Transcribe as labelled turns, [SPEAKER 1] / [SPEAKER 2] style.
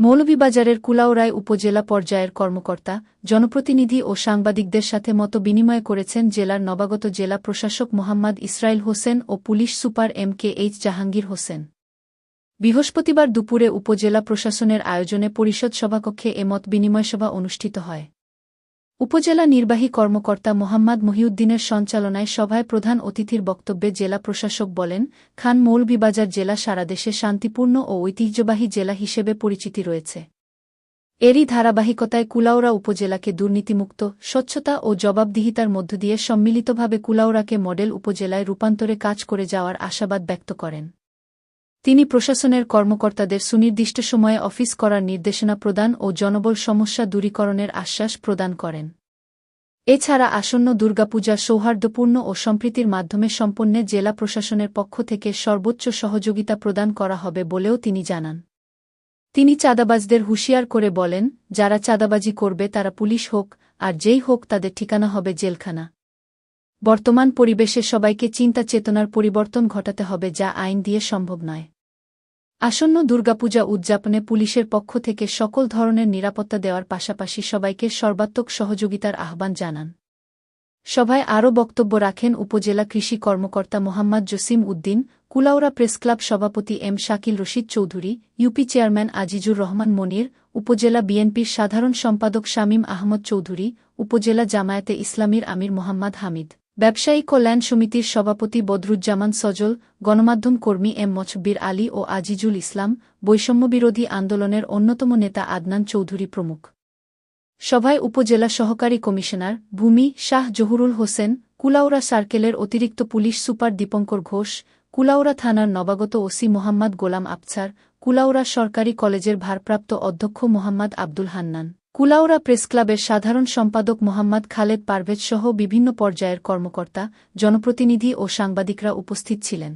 [SPEAKER 1] মৌলভীবাজারের কুলাউরায় উপজেলা পর্যায়ের কর্মকর্তা, জনপ্রতিনিধি ও সাংবাদিকদের সাথে মত বিনিময় করেছেন জেলার নবাগত জেলা প্রশাসক মোহাম্মদ ইসরায়েল হোসেন ও police super M K H Jahangir Hossain. বৃহস্পতিবার দুপুরে উপজেলা প্রশাসনের আয়োজনে পরিষদ সভাকক্ষে এ মত বিনিময় সভা অনুষ্ঠিত হয়। উপজেলা নির্বাহী কর্মকর্তা মোহাম্মদ মহিউদ্দিনের সঞ্চালনায় সভায় প্রধান অতিথির বক্তব্যে জেলা প্রশাসক বলেন, খান মৌলভীবাজার জেলা সারা দেশে শান্তিপূর্ণ ও ঐতিহ্যবাহী জেলা হিসেবে পরিচিতি রয়েছে। এরই ধারাবাহিকতায় কুলাউড়া উপজেলাকে দুর্নীতিমুক্ত, স্বচ্ছতা ও জবাবদিহিতার মধ্য দিয়ে সম্মিলিতভাবে কুলাউড়াকে মডেল উপজেলায় রূপান্তরে কাজ করে যাওয়ার আশাবাদ ব্যক্ত করেন। তিনি প্রশাসনের কর্মকর্তাদের সুনির্দিষ্ট সময়ে অফিস করার নির্দেশনা প্রদান ও জনবল সমস্যা দূরীকরণের আশ্বাস প্রদান করেন। এছাড়া আসন্ন দুর্গাপূজা সৌহার্দ্যপূর্ণ ও সম্প্রীতির মাধ্যমে সম্পন্নে জেলা প্রশাসনের পক্ষ থেকে সর্বোচ্চ সহযোগিতা প্রদান করা হবে বলেও তিনি জানান। তিনি চাঁদাবাজদের হুঁশিয়ার করে বলেন, যারা চাঁদাবাজি করবে তারা পুলিশ হোক, আর যেই হোক তাদের ঠিকানা হবে জেলখানা। বর্তমান পরিবেশে সবাইকে চিন্তা চেতনার পরিবর্তন ঘটাতে হবে যা আইন দিয়ে সম্ভব নয়। আসন্ন দুর্গাপূজা উদযাপনে পুলিশের পক্ষ থেকে সকল ধরনের নিরাপত্তা দেওয়ার পাশাপাশি সবাইকে সর্বাত্মক সহযোগিতার আহ্বান জানান। সভায় আরও বক্তব্য রাখেন উপজেলা কৃষি কর্মকর্তা মোহাম্মদ জসিম উদ্দিন, কুলাউড়া প্রেসক্লাব সভাপতি M Shakil Rashid Chowdhury, UP chairman Azizur Rahman Monir, উপজেলা বিএনপির সাধারণ সম্পাদক শামীম আহমদ চৌধুরী, উপজেলা জামায়াতে ইসলামীর আমির মোহাম্মদ হামিদ। ব্যবসায়ী কল্যাণ সমিতির সভাপতি বদরুজ্জামান সজল, গণমাধ্যম কর্মী এম মছব্বির আলী ও আজিজুল ইসলাম বৈষম্যবিরোধী আন্দোলনের অন্যতম নেতা আদনান চৌধুরী প্রমুখ। সভায় উপজেলা সহকারী কমিশনার ভূমি শাহ জহুরুল হোসেন, কুলাউড়া সার্কেলের অতিরিক্ত পুলিশ সুপার দীপঙ্কর ঘোষ, কুলাউড়া থানার নবাগত ওসি মোহাম্মদ গোলাম আফছার, কুলাউড়া সরকারি কলেজের ভারপ্রাপ্ত অধ্যক্ষ মোহাম্মদ আব্দুল হান্নান। কুলাউড়া প্রেসক্লাবের সাধারণ সম্পাদক মোহাম্মদ খালেদ পারভেজ সহ বিভিন্ন পর্যায়ের কর্মকর্তা, জনপ্রতিনিধি ও সাংবাদিকরা উপস্থিত ছিলেন।